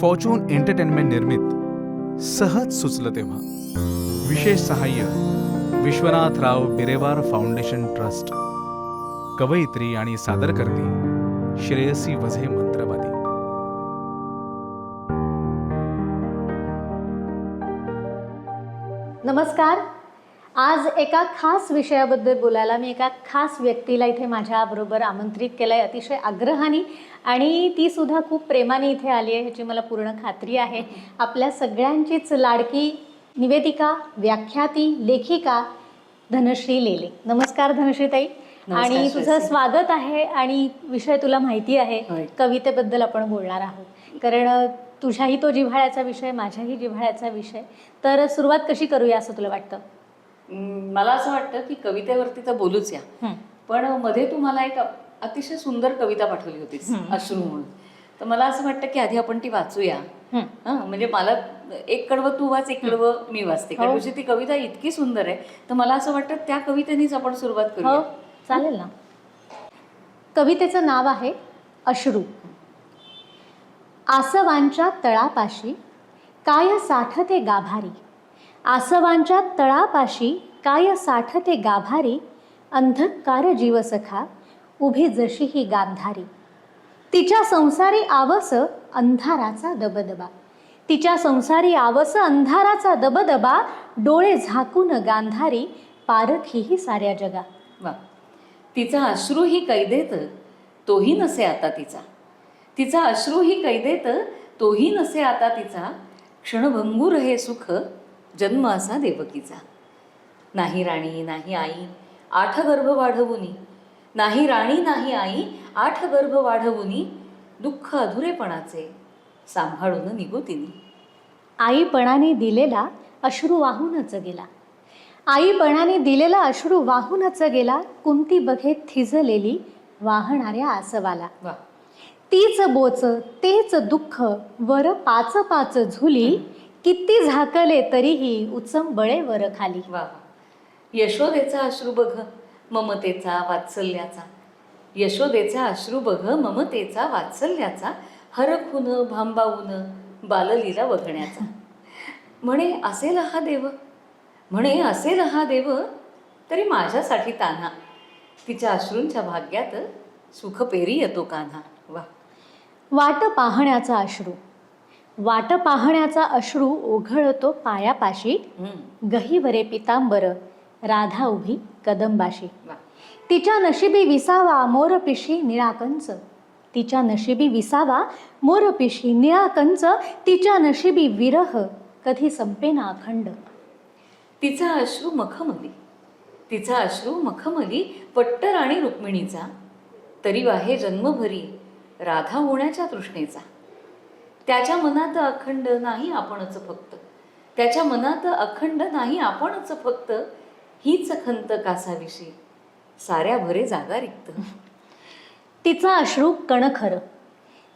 Fortune entertainment निर्मित सहज सुचलं तेव्हा. विशेष सहाय्य विश्वनाथराव बिरेवार फाउंडेशन ट्रस्ट. कवयित्री आणि सादरकर्ती श्रेयसी वझे मंत्रवादी. नमस्कार. आज एका खास विषयाबद्दल बोलायला मी एका खास व्यक्तीला इथे माझ्याबरोबर आमंत्रित केलं आहे अतिशय आग्रहाने. आणि ती सुद्धा खूप प्रेमाने इथे आली आहे ह्याची मला पूर्ण खात्री आहे. आपल्या सगळ्यांचीच लाडकी निवेदिका व्याख्याती लेखिका धनश्री लेले. नमस्कार धनश्री ताई नमस्कार, आणि तुझं. स्वागत आहे आणि विषय तुला माहिती आहे. कवितेबद्दल आपण बोलणार आहोत. कारण तुझ्याही तो जिव्हाळ्याचा विषय माझ्याही जिव्हाळ्याचा विषय. तर सुरुवात कशी करूया असं तुला वाटतं? मला असं वाटतं की कवितेवरती तर बोलूच या. हं. पण मध्ये तुम्हाला एक अतिशय सुंदर कविता पाठवली होतीस अश्रू म्हणून. तर मला असं वाटतं की आधी आपण ती वाचूया. हं. हं, म्हणजे मला एक कडवं तू वाच एक कडवं मी वाचते कारण हो. तुझी ती कविता इतकी सुंदर आहे. तर मला असं वाटतं त्या कवितेनेच आपण सुरुवात हो करूया चालेल ना. कवितेचं नाव आहे अश्रू. आसवांच्या तळापाशी काय साठते गाभारी? आसवांच्या तळापाशी काय साठते गाभारी अंधकार जीवसखा उभी जशी ही गांधारी. तिच्या संसारी आवस अंधाराचा दबदबा. तिच्या संसारी आवस अंधाराचा दबदबा डोळे झाकून गांधारी पारखीही साऱ्या जगा. वा. तिचा अश्रू ही कैदेत तोही नसे आता तिचा. तिचा अश्रू ही कैदेत तोही नसे आता तिचा. क्षणभंगूर हे सुख जन्म असा देवकीचा. नाही राणी नाही आई आठ गर्भ वाढवुनी. नाही राणी नाही आई आठ गर्भ वाढवुनी दुःख अधुरेपणाचे सांभाळून निघू तिनी. आईपणाने दिलेला अश्रू वाहूनच गेला. आईपणाने दिलेला अश्रू वाहूनच गेला कुंती बघे थिजलेली वाहणाऱ्या आसवाला. तीच बोच तेच दुःख वर पाच पाच झुली किती झाकले तरीही उचंबळे वर खाली. वा यशोदेचा अश्रू बघ ममतेचा वात्सल्याचा. यशोदेचा अश्रू बघ ममतेचा वात्सल्याचा. हरखून भांबावून बाललीला बघण्याचा म्हणे असेल हा देव. म्हणे असेल हा देव तरी माझ्यासाठी तान्हा. तिच्या अश्रूंच्या भाग्यात सुख पेरी येतो कान्हा. वा. वाट पाहण्याचा अश्रू. वाट पाहण्याचा अश्रू ओघळतो पायापाशी. गहीवरे पितांबर राधा उभी कदंबाशी. तिच्या नशिबी विसावा मोरपिशी निळाकंच तिच्या नशिबी विसावा मोरपिशी निळाकंच तिच्या नशिबी विरह कधी संपेना अखंड. तिचा अश्रू मखमली. तिचा अश्रू मखमली पट्टराणी रुक्मिणीचा. तरी वाहे जन्मभरी राधा होण्याच्या तृष्णेचा. त्याच्या मनात अखंड नाही आपणच फक्त. त्याच्या मनात अखंड नाही आपणच फक्त हीच खंत कासाविषयी. साऱ्या भरे जागा रिक्त. तिचा अश्रू कणखर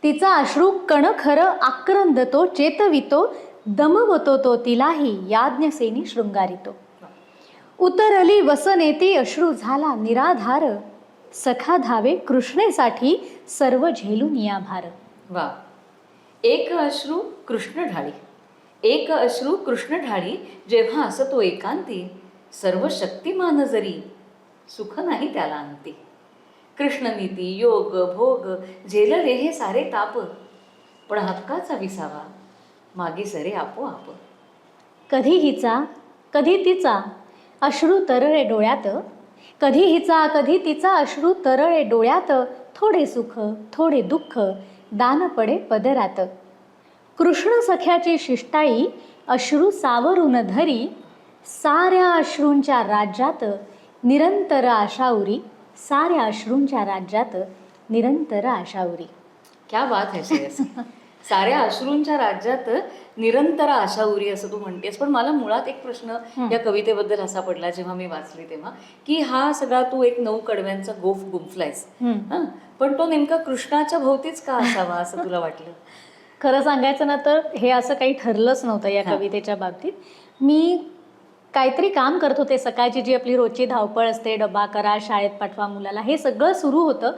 तिचा अश्रू कणखर आक्रंदतो चेतवितो दमवतो तो तिलाही याज्ञसेनी शृंगारितो. उतरली वसनेती अश्रू झाला निराधार. सखा धावे कृष्णेसाठी सर्व झेलून या भार. वा. एक अश्रू कृष्ण ढाळी. एक अश्रू कृष्ण ढाळी जेव्हा असतो एकांती सर्व शक्तिमान जरी सुख नाही त्याला अंती कृष्णनीती योग भोग झेलले हे सारे ताप पण हक्काचा विसावा मागे सरे आपोआप. कधी हिचा कधी तिचा अश्रू तरळे डोळ्यात कधी हिचा कधी तिचा अश्रू तरळे डोळ्यात थोडे सुख थोडे दुःख दान पडे पदरात. कृष्ण सख्याची शिष्टाई अश्रू सावरून धरी साऱ्या अश्रूंच्या राज्यात निरंतर आशाउरी साऱ्या अश्रूंच्या राज्यात निरंतर आशाउरी क्या बात आहे श्रेयस. साऱ्या अश्रूंच्या राज्यात निरंतर आशा उरी असं तू म्हणतेस. पण मला मुळात एक प्रश्न या कवितेबद्दल असा पडला जेव्हा मी वाचली तेव्हा की हा सगळा तू एक नऊ कडव्यांचा गोफ गुंफलायस. हं? पण तो नेमका कृष्णाच्या भोवतीच का असावा असं तुला वाटलं? खरं सांगायचं ना तर हे असं काही ठरलंच नव्हतं या. कवितेच्या बाबतीत. मी काहीतरी काम करत होते सकाळची जी आपली रोजची धावपळ असते डबा करा शाळेत पाठवा मुलाला हे सगळं सुरू होतं.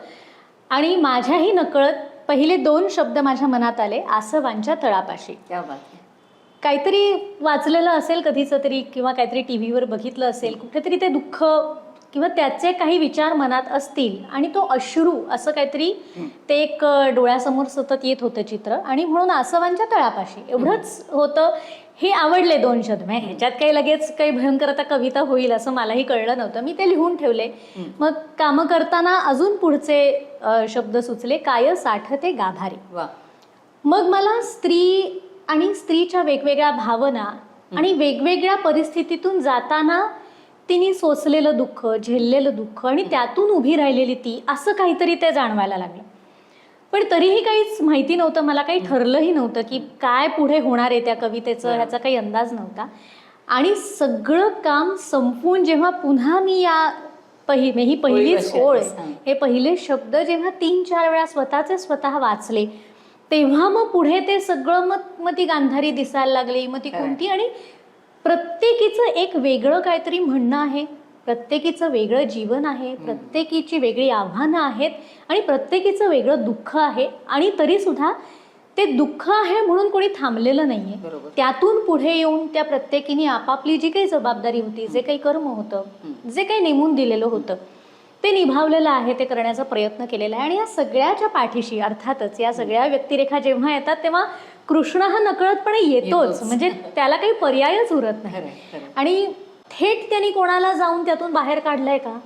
आणि माझ्याही नकळत पहिले दोन शब्द माझ्या मनात आले आसवांच्या तळापाशी. त्या बात काहीतरी वाचलेलं असेल कधीच तरी किंवा काहीतरी टी व्हीवर बघितलं असेल कुठेतरी ते दुःख किंवा त्याचे काही विचार मनात असतील आणि तो अश्रू असं काहीतरी ते एक डोळ्यासमोर सतत येत होतं चित्र. आणि म्हणून आसवांच्या तळापाशी एवढंच होतं हे आवडले दोन शब्द. म्हणजे ह्याच्यात काही लगेच काही भयंकर आता कविता होईल असं मलाही कळलं नव्हतं. मी ते लिहून ठेवले. मग कामं करताना अजून पुढचे शब्द सुचले काय साठते गाभारी. वा. मग मला स्त्री आणि स्त्रीच्या वेगवेगळ्या भावना आणि वेगवेगळ्या परिस्थितीतून जाताना तिने सोसलेलं दुःख झेललेलं दुःख आणि त्यातून उभी राहिलेली ती असं काहीतरी ते जाणवायला लागलं पण तरीही काहीच माहिती नव्हतं मला काही ठरलंही नव्हतं की काय पुढे होणार आहे त्या कवितेचं ह्याचा काही अंदाज नव्हता आणि सगळं काम संपवून जेव्हा पुन्हा मी या पहि ही पहिलीच ओळ हां. पहिले शब्द जेव्हा तीन चार वेळा स्वतःचे स्वतः वाचले तेव्हा मग पुढे ते सगळं मग मग ती गांधारी दिसायला लागली मग ती. कोणती आणि प्रत्येकीचं एक वेगळं काहीतरी म्हणणं आहे प्रत्येकीचं वेगळं जीवन आहे प्रत्येकीची वेगळी आव्हानं आहेत आणि प्रत्येकीचं वेगळं दुःख आहे आणि तरी सुद्धा ते दुःख आहे म्हणून कोणी थांबलेलं नाहीये. त्यातून पुढे येऊन त्या प्रत्येकीने आपापली जी काही जबाबदारी होती जे काही कर्म होतं जे काही नेमून दिलेलं होतं ते निभावलेलं आहे ते करण्याचा प्रयत्न केलेला आहे. आणि या सगळ्याच्या पाठीशी अर्थातच या सगळ्या व्यक्तिरेखा जेव्हा येतात तेव्हा कृष्ण हा नकळतपणे येतोच. म्हणजे त्याला काही पर्यायच उरत नाही. आणि थेट त्यांनी कोणाला जाऊन त्यातून बाहेर काढलंय का?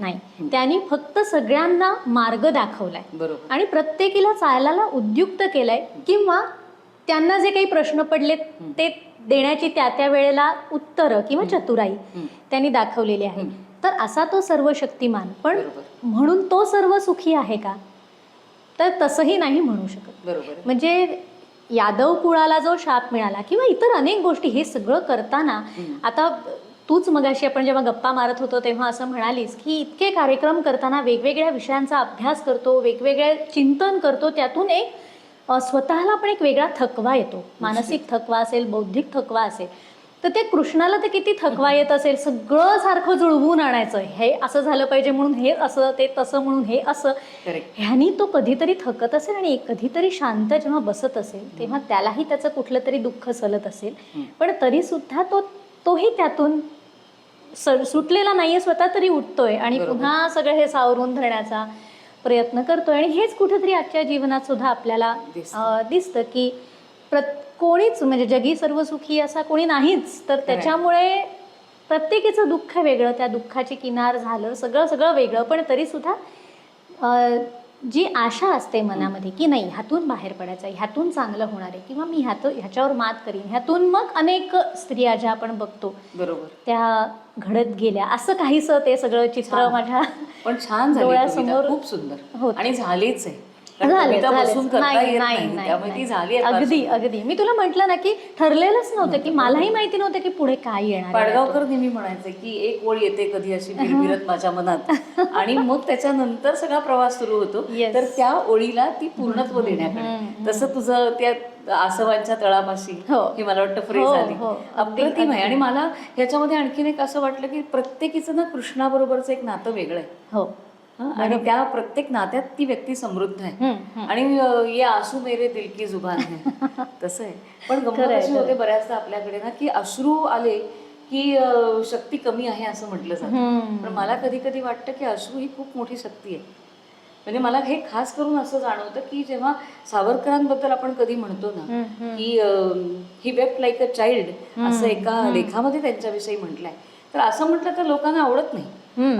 नाही. त्यांनी फक्त सगळ्यांना मार्ग दाखवलाय. बरोबर. आणि प्रत्येकीला चालायला उद्युक्त केलंय. किंवा त्यांना जे काही प्रश्न पडले ते देण्याची त्या त्या वेळेला उत्तरं किंवा चतुराई. त्यांनी दाखवलेली आहे. तर असा तो सर्व शक्तिमान पण. म्हणून तो सर्व सुखी आहे का? तर तसंही नाही म्हणू शकत. बरोबर. म्हणजे यादव कुळाला जो शाप मिळाला किंवा इतर अनेक गोष्टी हे सगळं करताना आता तूच मगाशी आपण जेव्हा गप्पा मारत होतो तेव्हा असं म्हणालीस की इतके कार्यक्रम करताना वेगवेगळ्या विषयांचा अभ्यास करतो वेगवेगळे चिंतन करतो त्यातून एक स्वतःला पण एक वेगळा थकवा येतो. मानसिक थकवा असेल बौद्धिक थकवा असेल. तर ते कृष्णाला ते किती थकवा येत असेल सगळं सारखं जुळवून आणायचं. हे असं झालं पाहिजे म्हणून हे असं ते तसं म्हणून हे असं. ह्यानी तो कधीतरी थकत असेल आणि कधीतरी शांत जेव्हा बसत असेल तेव्हा त्यालाही त्याचं कुठलं तरी दुःख सलत असेल. पण तरी सुद्धा तो तोही त्यातून सुटलेला नाहीये स्वतः तरी उठतोय आणि. पुन्हा सगळं हे सावरून धरण्याचा प्रयत्न करतोय. आणि हेच कुठेतरी आजच्या जीवनात सुद्धा आपल्याला दिसतं की प्रत कोणीच म्हणजे जगी सर्व सुखी असा कोणी नाहीच. तर त्याच्यामुळे प्रत्येकीचं दुःख वेगळं त्या दुःखाची किनार झालं सगळं सगळं वेगळं. पण तरी सुद्धा जी आशा असते मनामध्ये की नाही ह्यातून बाहेर पडायचं आहे, ह्यातून चांगलं होणार आहे किंवा मी ह्यात ह्याच्यावर मात करीन ह्यातून मग अनेक स्त्रिया ज्या आपण बघतो बरोबर. त्या घडत गेल्या. असं काहीसं ते सगळं चित्र. माझ्या पण छान झाली डोळ्यासमोर खूप सुंदर. होतं. आणि झालीच आहे. झाले नाही नाही ती फार अगदी. अगदी मी तुला म्हटलं ना की ठरलेलंच नव्हतं की मलाही माहिती नव्हतं की पुढे काय येणार आहे. पाडगावकर नेहमी म्हणायचे की एक ओळ येते कधी अशी बिरबिरत माझ्या मनात आणि मग त्याच्यानंतर सगळा प्रवास सुरू होतो. तर त्या ओळीला ती पूर्णत्व देण्याकडे तसं तुझं त्या आसवांच्या तळापाशी हो. ही मला वाटतं फ्रेज हो, झाली हो. अगदी, अप्रतिम आहे. आणि मला ह्याच्यामध्ये आणखीन एक असं वाटलं की प्रत्येकीचं ना कृष्णाबरोबरचं एक नातं वेगळं आहे हो हं? आणि त्या प्रत्येक नात्यात ती व्यक्ती समृद्ध आहे. आणि ये आसू मेरे दिल की जुबान है. तसं आहे. पण गंमत अशी होते. बऱ्याचदा आपल्याकडे ना की अश्रू आले की शक्ती कमी आहे असं म्हटलं जातं. पण मला कधी कधी वाटतं की अश्रू ही खूप मोठी शक्ती आहे. म्हणजे मला हे खास करून असं जाणवतं की जेव्हा सावरकरांबद्दल आपण कधी म्हणतो ना की he wept like a child असं एका लेखामध्ये त्यांच्याविषयी म्हटलंय. तर असं म्हटलं तर लोकांना आवडत नाही.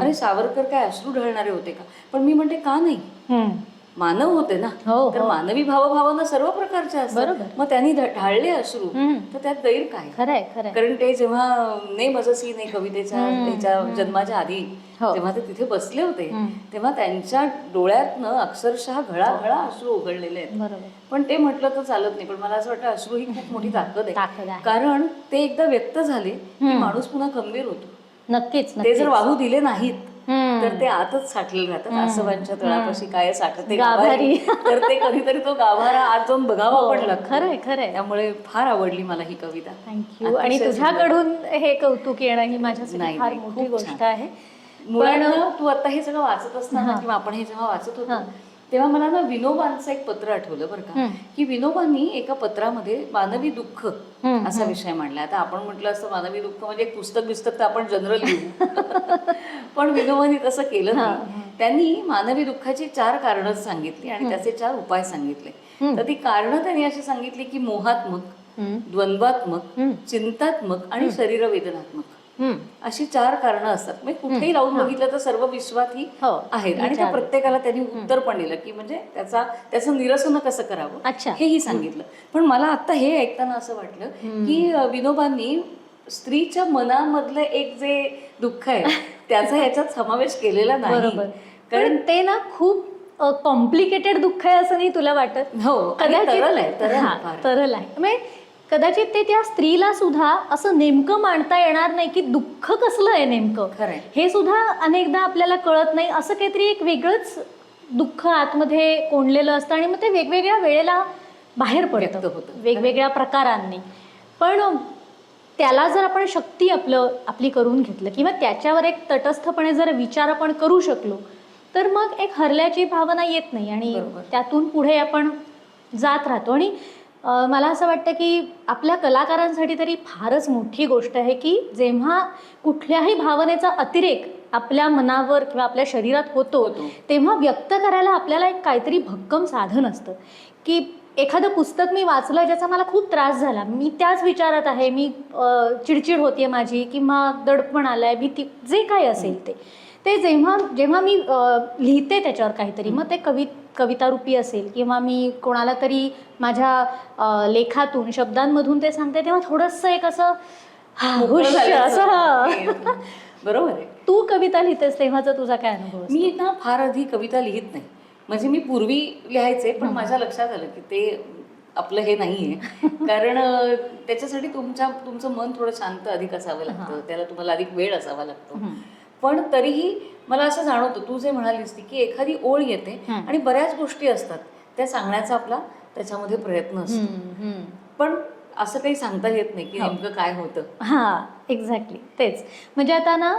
अरे सावरकर काय अश्रू ढळणारे होते का? पण मी म्हणते का नाही. मानव होते ना. हो, तर मानवी भावभावना सर्व प्रकारच्या असतात. बरोबर. मग त्यांनी ढाळले अश्रू. तर त्यात गैर काय? खरंय कारण ते जेव्हा ने मजसी ने कवितेच्या त्याच्या जन्माच्या आधी हो. तेव्हा ते तिथे बसले होते तेव्हा त्यांच्या डोळ्यातनं अक्षरशः घळाघळा अश्रू उघडलेले आहेत. पण ते म्हटलं तर चालत नाही पण मला असं वाटतं अश्रू ही खूप मोठी ताकद आहे. आहे. कारण ते एकदा व्यक्त झाले की माणूस पुन्हा खंबीर होतो. नक्कीच ते जर वाहू दिले नाहीत. तर ते आतच साठलेले राहतात आसवांच्या तळापाशी काय साठते गाभारी. तर ते कधीतरी तो गाभारा आज जाऊन बघावा पण लागतो. खरंय खरंय. त्यामुळे फार आवडली मला ही कविता. थँक्यू आणि तुझ्याकडून हे कौतुक येणं ही माझ्यासाठी नाही, फार मोठी गोष्ट. आहे. मुळात तू आता हे सगळं वाचत असताना किंवा आपण हे जेव्हा वाचत होतो तेव्हा मला ना विनोबांचं एक पत्र आठवलं बरं का. की विनोबांनी एका पत्रामध्ये मानवी दुःख असा विषय मांडला. आता आपण म्हटलं असतं मानवी दुःख म्हणजे एक पुस्तक बिस्तक तर आपण जनरल लिहू. पण विनोबांनी तसं केलं नाही. त्यांनी मानवी दुःखाची चार कारणं सांगितली आणि त्याचे चार उपाय सांगितले. तर ती कारणं त्यांनी अशी सांगितली की मोहात्मक. द्वंद्वात्मक चिंतात्मक आणि शरीर वेदनात्मक हम्म. अशी चार कारणं असतात. म्हणजे कुठेही लावून बघितलं तर सर्व विश्वात ही हो. आहेत. आणि त्या प्रत्येकाला त्यांनी उत्तर पण दिलं की म्हणजे त्याचा त्याचं निरसन कसं करावं. हेही सांगितलं. पण मला आता हे ऐकताना असं वाटलं की विनोबांनी स्त्रीच्या मनामधलं एक जे दुःख आहे त्याचा याच्यात समावेश केलेला नाही. बरोबर. कारण ते ना खूप कॉम्प्लिकेटेड दुःख आहे असं नाही तुला वाटत? हो तरल आहे. तरल आहे. म्हणजे कदाचित ते त्या स्त्रीला सुद्धा असं नेमकं मांडता येणार नाही की दुःख कसलं आहे नेमकं. हे सुद्धा अनेकदा आपल्याला कळत नाही असं काहीतरी एक वेगळंच दुःख आतमध्ये कोंडलेलं असतं आणि मग ते वेगवेगळ्या वेळेला बाहेर पडतं होतं. वेगवेगळ्या प्रकारांनी पण त्याला जर आपण शक्ती आपलं आपली करून घेतलं किंवा त्याच्यावर एक तटस्थपणे जर विचार आपण करू शकलो तर मग एक हरल्याची भावना येत नाही आणि. त्यातून पुढे आपण जात राहतो आणि मला असं वाटतं की आपल्या कलाकारांसाठी तरी फारच मोठी गोष्ट आहे की जेव्हा कुठल्याही भावनेचा अतिरेक आपल्या मनावर किंवा आपल्या शरीरात होतो होतो. तेव्हा व्यक्त करायला आपल्याला एक काहीतरी भक्कम साधन असतं. की एखादं पुस्तक मी वाचलं ज्याचा मला खूप त्रास झाला. मी त्याच विचारात आहे मी चिडचिड होतीये माझी किंवा दडपण आलाय भीती जे काही असेल ते. ते जेव्हा जेव्हा मी लिहिते त्याच्यावर काहीतरी मग ते कवि कवितारूपी असेल किंवा मी कोणाला तरी माझ्या लेखातून शब्दांमधून ते सांगते तेव्हा थोडंसं एक असं. असं बरोबर आहे. तू कविता लिहितेस तेव्हाचा तुझा काय अनुभव? मी ना फार आधी कविता लिहित नाही. म्हणजे मी पूर्वी लिहायचे पण माझ्या लक्षात आलं की ते आपलं हे नाहीये. कारण अं, त्याच्यासाठी तुमच्या तुमचं मन थोडं शांत अधिक असावं लागतं. त्याला तुम्हाला अधिक वेळ असावा लागतो. पण तरीही मला असं जाणवतं तू जे म्हणालीस ती की एखादी ओळ येते आणि बऱ्याच गोष्टी असतात त्या सांगण्याचा आपला त्याच्यामध्ये प्रयत्न असतो. पण असं काही सांगता येत नाही की नेमकं काय होतं. हा एक्झॅक्टली तेच. म्हणजे आता ना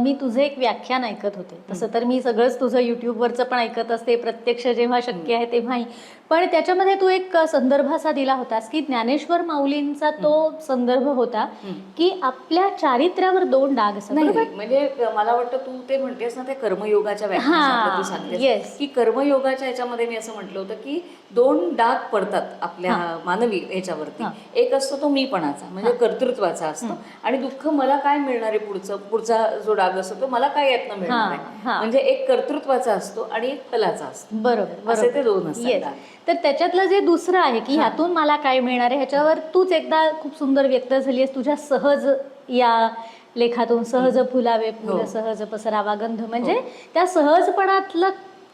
मी तुझं एक व्याख्यान ऐकत होते. तसं तर मी सगळंच तुझं युट्यूबवरचं पण ऐकत असते प्रत्यक्ष जेव्हा शक्य आहे तेव्हाही. पण त्याच्यामध्ये तू एक संदर्भ असा दिला होतास की ज्ञानेश्वर माऊलींचा तो संदर्भ होता की आपल्या चारित्र्यावर दोन डाग असतात? म्हणजे मला वाटतं तू ते म्हणतेस ना ते कर्मयोगाच्या सांगतेस. yes. की कर्मयोगाच्या ह्याच्यामध्ये मी असं म्हटलं होतं की दोन डाग पडतात आपल्या मानवी ह्याच्यावरती एक असतो तो मीपणाचा म्हणजे कर्तृत्वाचा असतो. आणि दुःख मला काय मिळणार आहे पुढचं पुढचा जो डाग असतो तो मला काय यातनं मिळणार आहे. म्हणजे एक कर्तृत्वाचा असतो आणि एक फलाचा असतो. बरोबर असे ते दोन असतात. तर त्याच्यातलं जे दुसरं आहे की ह्यातून मला काय मिळणार आहे ह्याच्यावर तूच एकदा खूप सुंदर व्यक्त झाली आहेस. तुझ्या सहज या लेखातून सहज फुलावे फुल हो. सहज पसरावा गंध. म्हणजे त्या सहजपणातलं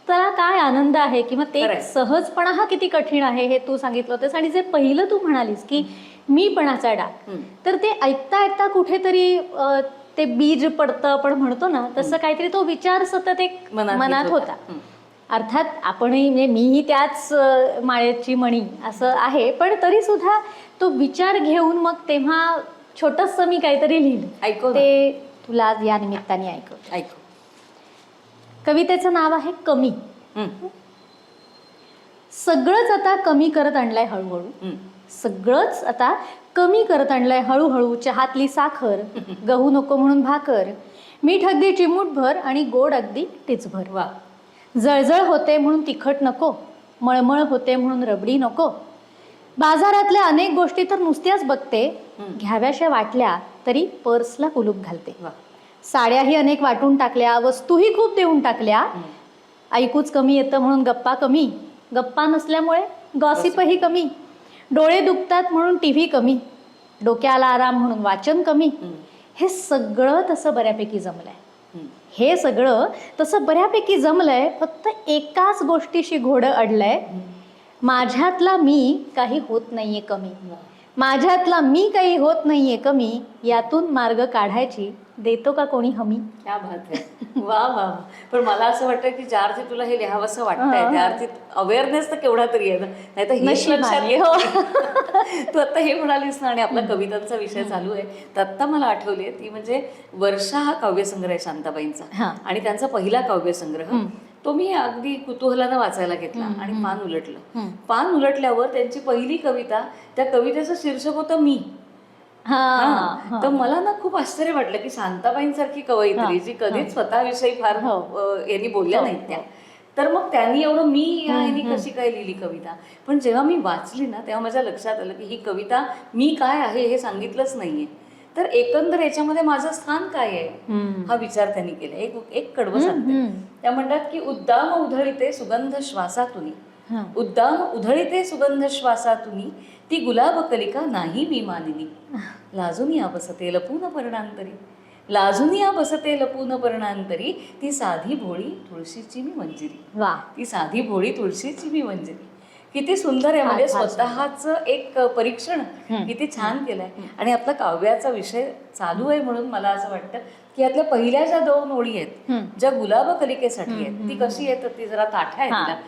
त्याला काय आनंद आहे किंवा ते. सहजपणा हा किती कठीण आहे हे तू सांगितलं होतंस. आणि जे पहिलं तू म्हणालीस की मीपणाचा डाग. तर ते ऐकता ऐकता कुठेतरी ते बीज पडतं आपण म्हणतो ना तसं काहीतरी तो विचार सतत एक मनात होता. अर्थात आपणही म्हणजे मीही त्याच माळेची मणी असं आहे. पण तरी सुद्धा तो विचार घेऊन मग तेव्हा छोटस मी काहीतरी लिहिलं ऐकव ना. ते तुला आज या निमित्ताने ऐकव. ऐकू कवितेचं नाव आहे कमी. सगळंच आता कमी करत आणलंय हळूहळू. सगळंच आता कमी करत आणलंय हळूहळू. चहातली साखर गहू नको म्हणून भाकर मीठ अगदी चिमूटभर आणि गोड अगदी टिचभर वा. जळजळ होते म्हणून तिखट नको मळमळ होते म्हणून रबडी नको. बाजारातल्या अनेक गोष्टी तर नुसत्याच बघते. घ्याव्याशा वाटल्या तरी पर्सला कुलूप घालते. साड्याही अनेक वाटून टाकल्या वस्तूही खूप देऊन टाकल्या. ऐकूच कमी येतं म्हणून गप्पा कमी. गप्पा नसल्यामुळे गॉसिपही कमी. डोळे दुखतात म्हणून टी व्ही कमी. डोक्याला आराम म्हणून वाचन कमी. हे सगळं तसं बऱ्यापैकी जमलंय. हे सगळं तसं बऱ्यापैकी जमलंय फक्त एकाच गोष्टीशी घोडं अडलंय. माझ्यातला मी काही होत नाहीये कमी. माझ्यातला मी काही होत नाहीये कमी यातून मार्ग काढायची देतो का कोणी हमी? क्या बात आहे वा वा. पण मला असं वाटतं की ज्या अर्थी तुला हे लिहावंसं वाटतंय त्या अर्थी अवेअरनेस तर केवढा तरी आहे ना. नाही तर हे लक्षात आहे, हो. तू आता हे म्हणालीस ना आणि आपला कवितांचा विषय चालू आहे तर आत्ता मला आठवली ती म्हणजे वर्षा हा काव्यसंग्रह आहे शांताबाईंचा. आणि त्यांचा पहिला काव्यसंग्रह. तो मी अगदी कुतूहलानं वाचायला घेतला आणि पान उलटलं. पान उलटल्यावर त्यांची पहिली कविता त्या कवितेचं शीर्षक होतं मी. तर मला ना खूप आश्चर्य वाटलं की शांताबाईंसारखी कवयित्री जी कधीच स्वतःविषयी फार हो. यांनी बोलल्या हो, नाहीत त्या. तर मग त्यांनी एवढं मी या ह्यानी कशी काय लिहिली कविता? पण जेव्हा मी वाचली ना तेव्हा माझ्या लक्षात आलं की ही कविता मी काय आहे हे सांगितलंच नाहीये. तर एकंदर याच्यामध्ये माझं स्थान काय आहे. हा विचार त्यांनी केला. एक एक कडवं सांगते. त्या म्हणतात की उद्दाम उधळीते सुगंध श्वासातुनी. उद्दाम उधळीते सुगंध श्वासातुनी ती गुलाब कलिका नाही मी मानिनी लाजून या बसते लपून पर्णांतरी. लाजून या बसते लपून पर्णांतरी. ती साधी भोळी तुळशीची मी मंजिरी. वा. ती साधी भोळी तुळशीची मी मंजिरी. किती सुंदर आहे म्हणजे स्वतःच एक परीक्षण. किती छान केलंय आणि आपला काव्याचा विषय चालू आहे म्हणून मला असं वाटतं की यातल्या पहिल्या ज्या दोन ओळी आहेत. ज्या गुलाब कलिकेसाठी आहेत ती कशी येतात ती जरा ताठ्या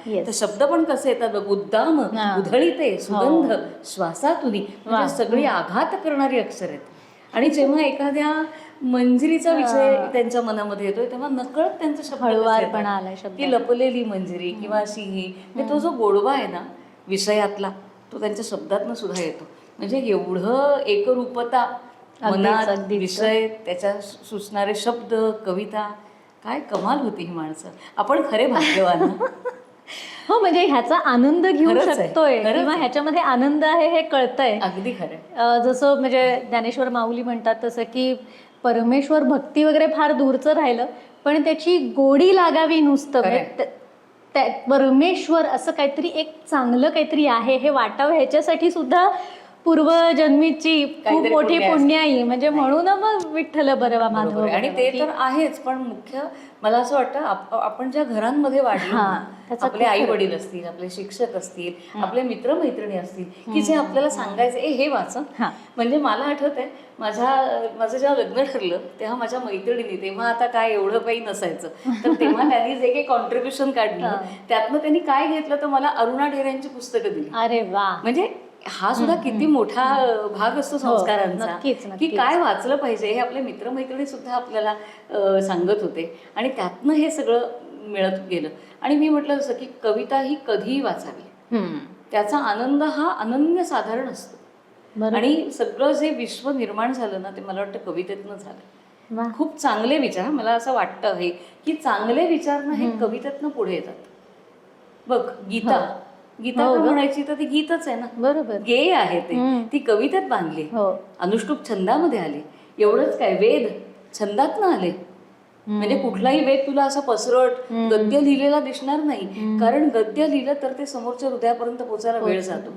yes. तर शब्द पण कसे येतात उद्दाम. उधळीते सुगंध हो. श्वासातुनी वा. म्हणजे सगळी आघात करणारी अक्षर आहेत आणि जेव्हा एखाद्या मंजिरीचा विषय त्यांच्या मनामध्ये येतोय तेव्हा नकळत त्यांचा शब्द. आलाय. की लपलेली मंजिरी किंवा अशी ही म्हणजे तो जो गोडवा आहे ना विषयातला तो त्यांच्या शब्दातनं सुद्धा येतो म्हणजे एवढं एकरूपता मनात. विषय त्याच्या सुचणारे शब्द कविता काय कमाल होती ही माणसं आपण खरे भाग्यवान हं. हो म्हणजे ह्याचा आनंद घेऊ शकतोय किंवा. ह्याच्यामध्ये आनंद आहे हे कळतंय अगदी खरं जसं म्हणजे ज्ञानेश्वर माऊली म्हणतात तसं की परमेश्वर भक्ती वगैरे फार दूरचं राहिलं पण त्याची गोडी लागावी नुसतं. म्हणजे परमेश्वर असं काहीतरी एक चांगलं काहीतरी आहे हे वाटावं ह्याच्यासाठी सुद्धा पूर्वजन्मीची खूप काहीतरी मोठी पुण्य आहे. म्हणजे म्हणून मग विठ्ठल बरवा माधव बरोबर आहे. आणि ते तर आहेच पण मुख्य मला असं वाटतं आप- आपण ज्या घरांमध्ये वाढलो हा, ना, त्याचा आपले खूप आई वडील असतील आपले शिक्षक असतील आपले मित्रमैत्रिणी असतील की जे आपल्याला सांगायचं ए हे वाच हं." हा. म्हणजे मला आठवत आहे माझ्या माझं जेव्हा लग्न ठरलं तेव्हा माझ्या मैत्रिणीने तेव्हा आता काय एवढं काही नसायचं. तर तेव्हा त्यांनी जे काही कॉन्ट्रीब्युशन काढलं त्यातनं त्यांनी काय घेतलं तर मला अरुणा ढेरे यांची पुस्तकं दिली. अरे वा. म्हणजे हा सुद्धा किती मोठा भाग असतो संस्कारांचा हो, नक्कीच, की. काय वाचलं पाहिजे हे आपले मित्रमैत्रिणी सुद्धा आपल्याला सांगत होते. आणि त्यातनं हे सगळं मिळत गेलं. आणि मी म्हटलं जसं की कविता ही कधीही वाचावी. त्याचा आनंद हा अनन्य साधारण असतो. आणि सगळं जे विश्व निर्माण झालं ना ते मला वाटतं कवितेतनं झालं. खूप चांगले विचार मला असं वाटतं हे की चांगले विचार ना हे कवितेतनं पुढे येतात. बघ गीता. गीता हो का. म्हणायची तर ती गीतच आहे ना. बरोबर. गेय आहे ते. हम्म. ती कवितेत बांधली. हो. अनुष्टुप छंदामध्ये आले. एवढंच काय वेद छंदात आले. म्हणजे कुठलाही वेद तुला असं पसरट गद्य लिहिलेला दिसणार नाही. कारण गद्य लिहिलं तर ते समोरच्या हृदयापर्यंत पोचायला वेळ जातो.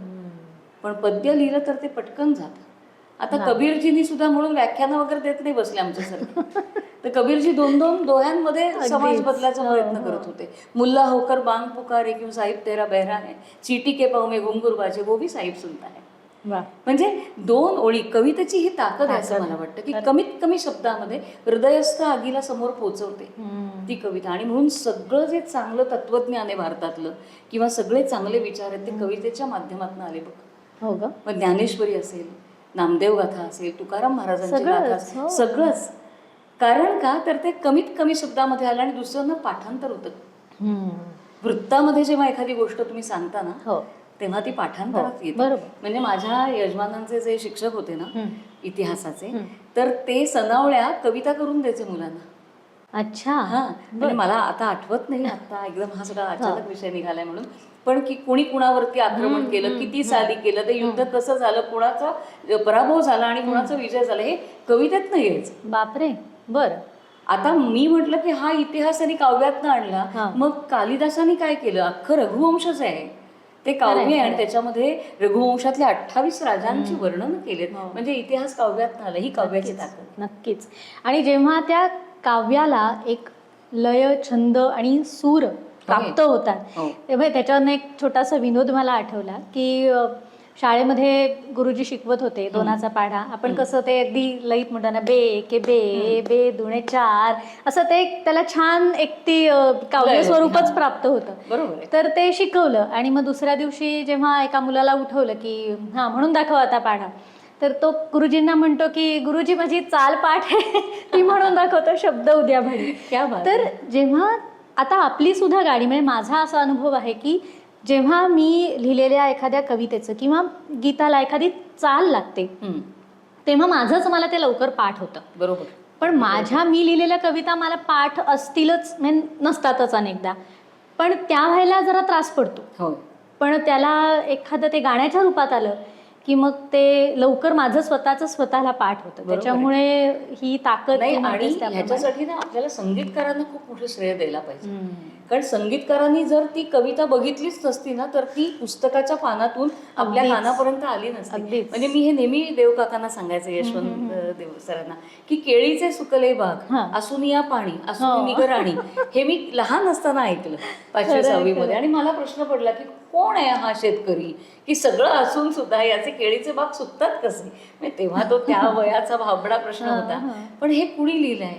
पण पद्य लिहिलं तर ते पटकन जातं. आता कबीरजींनी सुद्धा म्हणून व्याख्यानं वगैरे देत नाही बसले आमच्यासारखे. तर कबीरजी दोन दोन दोह्यांमध्ये समाज बदलायचा प्रयत्न करत होते. मुल्ला होकर बांग पुकारे क्यों साहिब तेरा बहरा है चीटी के पाव में घुंगुर बाजे वो भी साहिब सुनता है. वा. म्हणजे दोन ओळी कवितेची ही ताकद आहे असं मला वाटतं की कमीत कमी शब्दामध्ये हृदयस्थ आगीला समोर पोहोचवते ती कविता. आणि म्हणून सगळं जे चांगलं तत्वज्ञान आहे भारतातलं किंवा सगळे चांगले विचार आहेत ते कवितेच्या माध्यमातून आले बघ. हो ग मग ज्ञानेश्वरी असेल नामदेव गाथा असेल तुकाराम महाराजांची गाथा हो. सगळंच कारण का तर ते कमीत कमी शब्दामध्ये आलं आणि दुसऱ्यांना पाठांतर होतं. वृत्तामध्ये जेव्हा एखादी गोष्ट तुम्ही सांगता ना हो तेव्हा ती पाठांतरात येते बरोबर. म्हणजे माझ्या यजमानांचे जे शिक्षक होते ना. इतिहासाचे तर ते सनावळ्या कविता करून द्यायचे मुलांना अच्छा. हा म्हणजे मला आता आठवत नाही आता एकदम हा सगळा अचानक विषय निघालाय म्हणून. पण की कोणी कुणावरती आक्रमण केलं किती साली केलं ते युद्ध कसं झालं कुणाचा पराभव झाला आणि कुणाचा विजय झाला हे कवितेत नाही यायचं बापरे. बर. आता मी म्हटलं की हा इतिहास त्यांनी काव्यातनं हा. आणला मग कालिदासांनी काय केलं? अख्खं रघुवंशच आहे. ते काव्य आहे आणि त्याच्यामध्ये रघुवंशातल्या अठ्ठावीस राजांची वर्णन केलेत. म्हणजे इतिहास काव्यातनं आलं ही काव्याची ताकद. नक्कीच. आणि जेव्हा त्या काव्याला एक लय छंद आणि सूर प्राप्त होतात. हो. तेव्हा त्याच्यावरनं एक छोटासा विनोद मला आठवला की शाळेमध्ये गुरुजी शिकवत होते दोनाचा पाढा. आपण कसं ते अगदी लईत म्हणतो ना बे के बे बे दुणे चार असं ते एक त्याला छान एक ती काव्य स्वरूपच हा. प्राप्त होतं. तर ते शिकवलं आणि मग दुसऱ्या दिवशी जेव्हा एका मुलाला उठवलं की हा म्हणून दाखव आता पाढा. तर तो गुरुजींना म्हणतो की गुरुजी माझी चाल पाठ आहे. ती म्हणून दाखवतो शब्द उद्या बात तर जेव्हा आता आपली सुद्धा गाडी म्हणजे माझा असा अनुभव आहे की जेव्हा मी लिहिलेल्या एखाद्या कवितेचं किंवा गीताला एखादी चाल लागते तेव्हा माझंच मला ते लवकर पाठ होतं. बरोबर. पण माझ्या मी लिहिलेल्या कविता मला पाठ असतीलच म्हणजे नसतातच अनेकदा. पण त्या व्हायला जरा त्रास पडतो. हो. पण त्याला एखादं ते गाण्याच्या रूपात आलं की मग ते लवकर माझं स्वतःच स्वतःला पाठ होतं. त्याच्यामुळे ही ताकद आणि. ह्याच्यासाठी ना आपल्याला संगीतकारांना खूप मोठं श्रेय द्यायला पाहिजे. कारण संगीतकारांनी जर ती कविता बघितलीच नसती ना तर ती पुस्तकाच्या पानातून आपल्या. कानापर्यंत आली नसती. म्हणजे मी हे नेहमी देवकाकांना सांगायचं यशवंत देव सरांना की केळीचे सुकले बाग हा. असून या पाणी हो. असून निगराणी हे मी लहान असताना ऐकलं पाचवी खरंय, सहावी मध्ये खरंय. आणि मला प्रश्न पडला की कोण आहे हा शेतकरी की सगळं असून सुद्धा याचे केळीचे बाग सुकतात कसे म्हणजे तेव्हा तो त्या वयाचा भाबडा प्रश्न हा, होता हा. पण हे कुणी लिहिलंय.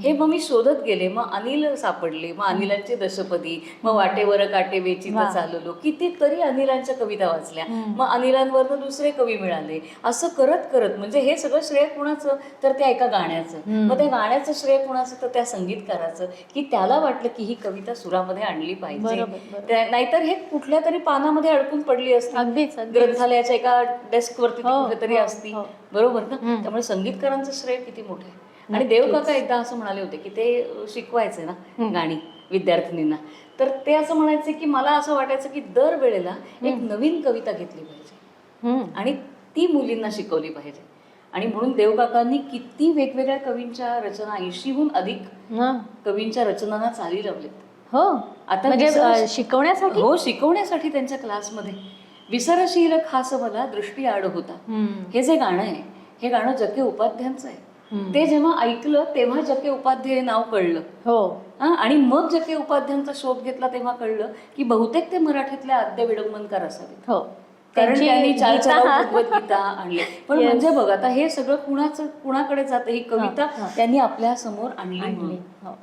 हे मग मी शोधत गेले मग अनिल सापडले मग अनिलांचे दशपदी मग वाटेवर काटे वेचित. चाललो कितीतरी अनिलांच्या कविता वाचल्या. मग अनिलांवरनं दुसरे कवी मिळाले. असं करत करत म्हणजे हे सगळं श्रेय कुणाचं? तर त्या एका गाण्याचं. मग त्या गाण्याचं श्रेय कुणाचं? तर त्या संगीतकाराचं. की त्याला वाटलं की ही कविता सुरामध्ये आणली पाहिजे. नाहीतर हे कुठल्या तरी पानामध्ये अडकून पडली असती. ग्रंथालयाच्या एका डेस्क वरती ती हो, कुठेतरी हो, असती. हो. बरोबर ना. त्यामुळे संगीतकारांचं श्रेय किती मोठं आहे. आणि देवकाका एकदा असं म्हणाले होते की ते शिकवायचे ना गाणी. विद्यार्थिनींना. तर ते असं म्हणायचे की मला असं वाटायचं की दर वेळेला एक नवीन कविता घेतली पाहिजे. आणि ती मुलींना शिकवली पाहिजे. आणि म्हणून देवकाकांनी किती वेगवेगळ्या कवींच्या रचना ऐंशीहून अधिक. कवींच्या रचनांना चाली लावलेत. हो. आता म्हणजे शिकवण्यासाठी? हो शिकवण्यासाठी त्यांच्या क्लासमध्ये. विसरशील खास मला दृष्टी आड होता. हे जे गाणं आहे हे गाणं जके उपाध्यांचं आहे. ते जेव्हा ऐकलं तेव्हा जके उपाध्ये हे नाव कळलं हो आणि मग जके उपाध्यांचा शोध घेतला तेव्हा कळलं की बहुतेक ते मराठीतल्या आद्य विडंबनकार असावेत हो कारण त्यांची त्यांनी चार गीता चराव भगवद्गीता आणले पण. म्हणजे बघ आता हे सगळं कुणाचं कुणाकडे जातं ही कविता. त्यांनी आपल्यासमोर आणली. हो.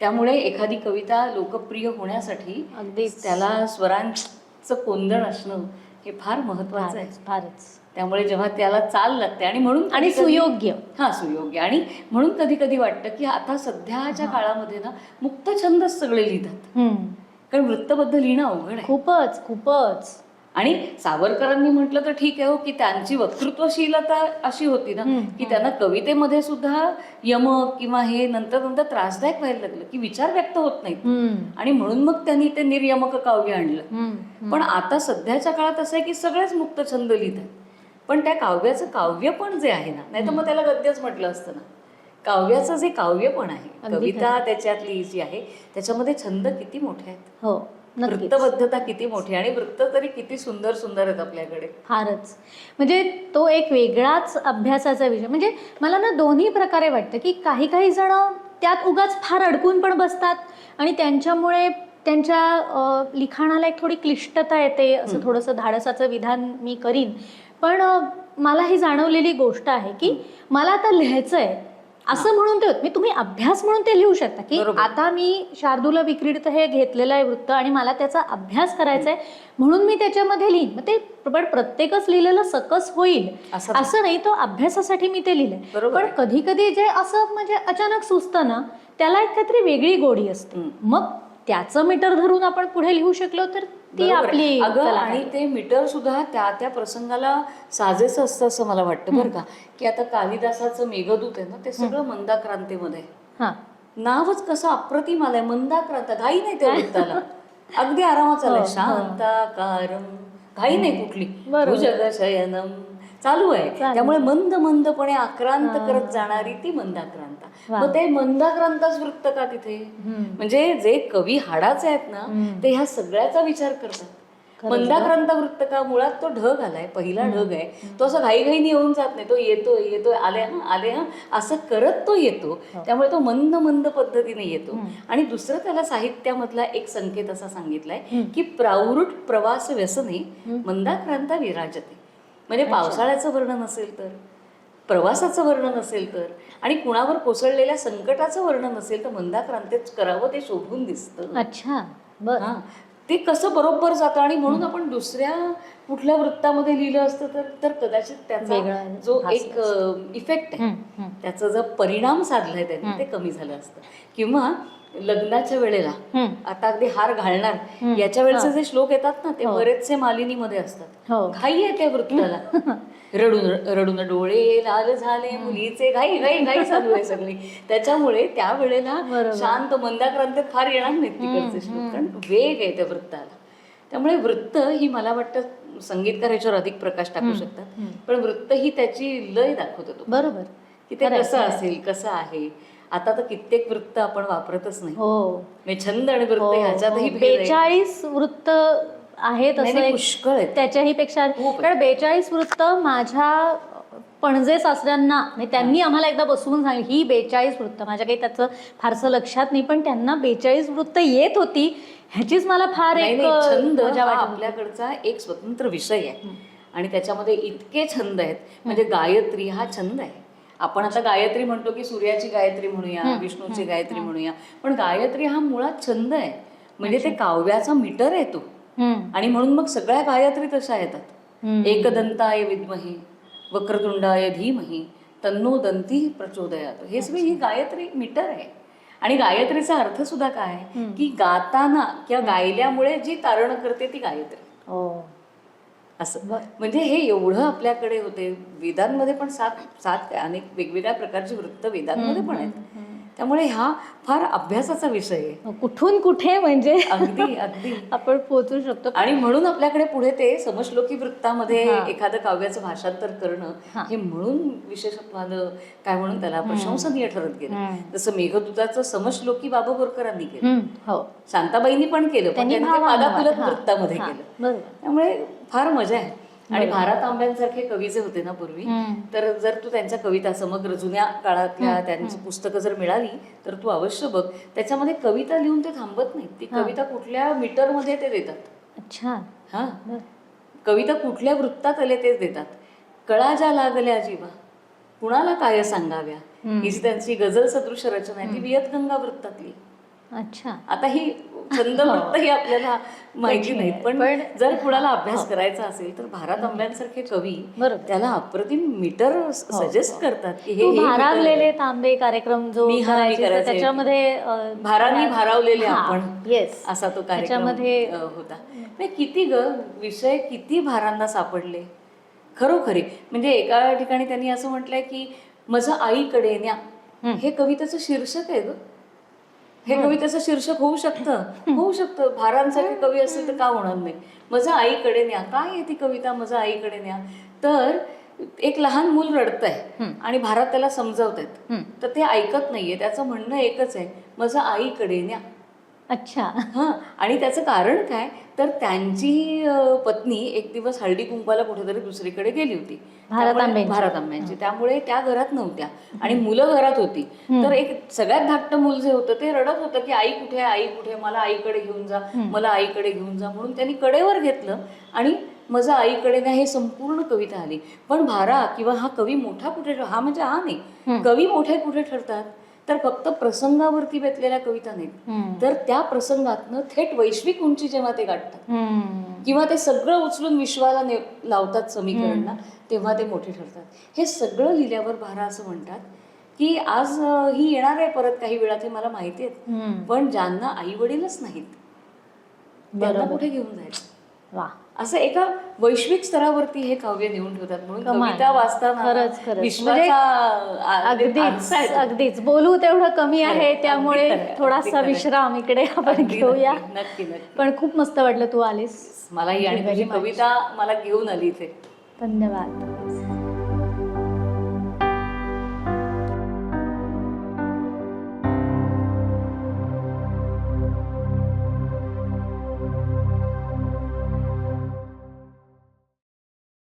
त्यामुळे एखादी कविता लोकप्रिय होण्यासाठी अगदीच. त्याला स्वरांचं कोंदण असणं हे फार महत्वाचं आहे फारच त्यामुळे जेव्हा त्याला चाल लागते आणि म्हणून आणि सुयोग्य. हा सुयोग्य. आणि म्हणून कधी कधी वाटतं की आता सध्याच्या काळामध्ये ना मुक्त छंदच सगळे लिहितात. कारण वृत्तबद्ध लिहिणं अवघड आहे. खूपच खूपच. आणि सावरकरांनी म्हटलं तर ठीक आहे हो की त्यांची वक्तृत्वशीलता अशी होती ना की त्यांना कवितेमध्ये सुद्धा यमक किंवा हे नंतर नंतर त्रासदायक व्हायला लागलं की विचार व्यक्त होत नाहीत. हम्म. आणि म्हणून मग त्यांनी ते निर्यमक काव्य आणलं. पण आता सध्याच्या काळात असं आहे की सगळेच मुक्त छंद लिहितात. पण त्या काव्याचं काव्य पण जे आहे ना नाही तर मग त्याला गद्यच म्हटलं असतं ना. काव्याचं जे काव्य पण आहे कविता त्याच्यातली जी आहे त्याच्यामध्ये छंद किती मोठे आहेत? हो वृत्तबद्धता किती मोठी आणि वृत्त तरी किती सुंदर सुंदर आहेत आपल्याकडे. फारच. म्हणजे तो एक वेगळाच अभ्यासाचा विषय. म्हणजे मला ना दोन्ही प्रकारे वाटतं की काही काही जण त्यात उगाच फार अडकून पण बसतात आणि त्यांच्यामुळे त्यांच्या लिखाणाला एक थोडी क्लिष्टता येते असं थोडंसं धाडसाचं विधान मी करीन. पण मला ही जाणवलेली गोष्ट आहे की मला आता लिहायचं आहे असं म्हणून ते होत मी तुम्ही अभ्यास म्हणून ते लिहू शकता की. आता मी शार्दूला विक्रीडित हे घेतलेलं आहे वृत्त आणि मला त्याचा अभ्यास करायचा आहे म्हणून मी त्याच्यामध्ये लिहीन मग ते पण प्रत्येकच लिहिलेलं सकस होईल असं नाही तो अभ्यासासाठी मी ते लिहिलंय पण. कधी कधी जे असं म्हणजे अचानक सुचतं ना त्याला एक काहीतरी वेगळी गोडी असते. मग त्याचं मीटर धरून आपण पुढे लिहू शकलो तर ती. आपली अगं आणि. ते मीटर सुद्धा त्या त्या प्रसंगाला साजेसं असतं असं मला वाटतं बरं का की आता कालिदासाचं मेघदूत आहे ना ते सगळं मंदाक्रांतीमध्ये. हा नावच कसं अप्रतिम आलंय मंदाक्रांत घाई नाही त्या वृत्ताला अगदी आरामात चाललंय हो, हो. शांताकारम घाई नाही कुठली बरोबर. चालू आहे. त्यामुळे मंद मंदपणे आक्रांत करत जाणारी ती मंदाक्रांता. मग ते मंदाक्रांताच वृत्त का तिथे. म्हणजे जे कवी हाडाचे आहेत ना. ते ह्या सगळ्याचा विचार करतात. मंदाक्रांत वृत्त का मुळात तो ढग आलाय पहिला ढग आहे. तो असं घाईघाईने येऊन जात नाही. तो येतोय येतोय आले हा आले हा असं करत तो येतो. त्यामुळे तो मंद मंद पद्धतीने येतो. आणि दुसरं त्याला साहित्यामधला एक संकेत असा सांगितलाय की प्रावृट प्रवास व्यसने मंदाक्रांता विराजते. म्हणजे पावसाळ्याचं वर्णन असेल तर प्रवासाचं वर्णन असेल तर आणि कुणावर कोसळलेल्या संकटाचं वर्णन असेल तर मंदाक्रांतेच करावं ते शोभून दिसतं. अच्छा बर. हा. ते कसं बरोबर जातं? आणि म्हणून आपण दुसऱ्या कुठल्या वृत्तामध्ये लिहिलं असतं तर तर कदाचित त्याचा जो एक इफेक्ट आहे. त्याचा जो परिणाम साधलाय त्यांनी ते कमी झालं असतं. किंवा लग्नाच्या वेळेला. आता अगदी हार घालणार. याच्या वेळेचे जे श्लोक येतात ना ते हो. बरेचसे मालिनीमध्ये असतात. हो. घाई आहे त्या वृत्ताला. रडून रडून डोळे लाल झाले मुलीचे घाई घाई घाई चालू आहे सगळी. त्याच्यामुळे त्या वेळेला. शांत मंदाक्रांतीत फार येणार नाहीत तिकडचे श्लोक. कारण वेग आहे त्या वृत्ताला. त्यामुळे वृत्त ही मला वाटतं संगीतकार ह्याच्यावर अधिक प्रकाश टाकू शकतात. पण वृत्त ही त्याची लय दाखवतो तो. बरोबर. की ते कसं. असेल कसं आहे? आता तर कित्येक वृत्त आपण वापरतच नाही. हो. म्हणजे छंद आणि वृत्त हो, ह्याच्यातही हो. आहे. बेचाळीस वृत्त आहेत असं पुष्कळ त्याच्याही पेक्षा. कारण बेचाळीस वृत्त माझ्या पणजे सासऱ्यांना म्हणजे त्यांनी आम्हाला एकदा बसवून सांगितलं ही बेचाळीस वृत्त. माझ्या काही त्याचं फारसं लक्षात नाही पण त्यांना बेचाळीस वृत्त येत होती ह्याचीच मला फार एक छंद. आपल्याकडचा एक स्वतंत्र विषय आहे. आणि त्याच्यामध्ये इतके छंद आहेत. म्हणजे गायत्री हा छंद आहे. आपण आता गायत्री म्हणतो की सूर्याची गायत्री म्हणूया विष्णूची गायत्री म्हणूया. पण गायत्री हा मुळात छंद आहे. म्हणजे ते काव्याचा मीटर आहे तो. आणि म्हणून मग सगळ्या गायत्री तशा येतात. एकदंताय विद्महे वक्रतुंडाय धीमहि तन्नो दंती प्रचोदयात. हे सगळी ही गायत्री मीटर आहे. आणि गायत्रीचा अर्थ सुद्धा काय की गाताना किंवा गायल्यामुळे जी तारण करते ती गायत्री. हो. असं. म्हणजे हे एवढं आपल्याकडे होते. वेदांमध्ये पण सात सात अनेक वेगवेगळ्या प्रकारची वृत्त वेदांमध्ये पण आहेत. त्यामुळे हा फार अभ्यासाचा विषय आहे. कुठून कुठे म्हणजे अगदी अगदी. आपण पोहोचू शकतो. आणि म्हणून आपल्याकडे पुढे ते समश्लोकी वृत्तामध्ये हा. एखादं काव्याचं भाषांतर करणं हा. हे म्हणून विशेषत्वानं काय म्हणून त्याला प्रशंसनीय ठरत गेलं. जसं मेघदूताचं समश्लोकी बाबा बोरकरांनी केलं. हो. शांताबाईंनी पण केलं पण त्यांनी हा, वृत्तामध्ये हा, केलं. त्यामुळे फार मजा आहे. आणि भारत आंब्यांसारखे कवी जे होते ना पूर्वी. तर जर तू त्यांच्या कविता समग्र जुन्या काळातल्या त्यांची पुस्तकं जर मिळाली तर तू अवश्य बघ. त्याच्यामध्ये कविता लिहून ते थांबत नाहीत. ती कविता कुठल्या मीटरमध्ये ते देतात. अच्छा. हा. कविता कुठल्या वृत्तात आले तेच देतात. कळा ज्या लागल्या जीवा कुणाला काय सांगाव्या? ही जी त्यांची गझल सदृश रचना आहे ती वियतगंगा वृत्तातली अच्छा. आता ही छंद वृत्त ही आपल्याला माहिती आहे. पण जर कुणाला अभ्यास करायचा असेल तर भारत आंब्यांसारखे कवी. त्याला अप्रतिम मीटर सजेस्ट करतात की हे हे भारावलेले. तांबे कार्यक्रम जो हा. त्याच्यामध्ये भारांनी भारावलेले हा, आपण. येस असा तो कार्यक्रम होता. नाही किती ग? विषय किती भारांना सापडले? खरोखरी. म्हणजे एका ठिकाणी त्यांनी असं म्हटलंय की माझं आईकडे न्या. हे कवितेचं शीर्षक आहे ग. हे कवितेचं शीर्षक होऊ शकतं. होऊ शकतं. भारांसारखे कवी असेल तर का होणार नाही? माझं आईकडे न्या. काय आहे ती कविता? माझं आईकडे न्या. तर एक लहान मूल रडतंय आणि भारात त्याला समजवतायत तर ते ऐकत नाहीये. त्याचं म्हणणं एकच आहे. माझं आईकडे न्या. अच्छा. हा आणि त्याचं कारण काय? तर त्यांची पत्नी एक दिवस हळदी कुंकवाला कुठेतरी दुसरीकडे गेली होती. भारत आंब्यांची. भारत आंब्यांची त्यामुळे त्या घरात नव्हत्या. आणि मुलं घरात होती. तर एक सगळ्यात धाकटं मूल जे होतं ते रडत होतं की आई कुठे आहे? आई कुठे? मला आईकडे घेऊन जा. मला आईकडे घेऊन जा. म्हणून त्यांनी कडेवर घेतलं. आणि माझं आईकडे नाही हे संपूर्ण कविता आली. पण भारा किंवा हा कवी मोठा कुठे हा म्हणजे हा नाही. कवी मोठे कुठे ठरतात? तर फक्त प्रसंगावरती बेतलेल्या कविता नाहीत तर त्या प्रसंगातनं थेट वैश्विक उंची जेव्हा ते गाठतात. किंवा ते सगळं उचलून विश्वाला ने लावतात समीकरणला तेव्हा ते मोठे ठरतात हे सगळं लिहिल्यावर भारा असं म्हणतात की आज ही येणार आहे परत काही वेळात हे मला माहिती आहे हम्म. पण ज्यांना आई वडीलच नाहीत त्यांना. कुठे घेऊन जायचं वा असं एका वैश्विक स्तरावरती हे काव्य नेऊन ठेवतात म्हणून. कविता वाचताना. विश्वाचा म्हणजे अगदीच. अगदीच बोलू तेवढं कमी खरंय, आहे त्यामुळे थोडासा. विश्राम इकडे आपण घेऊया नक्की, पण खूप मस्त वाटलं तू आलीस मलाही आणि much. कविता मला घेऊन आली इथे धन्यवाद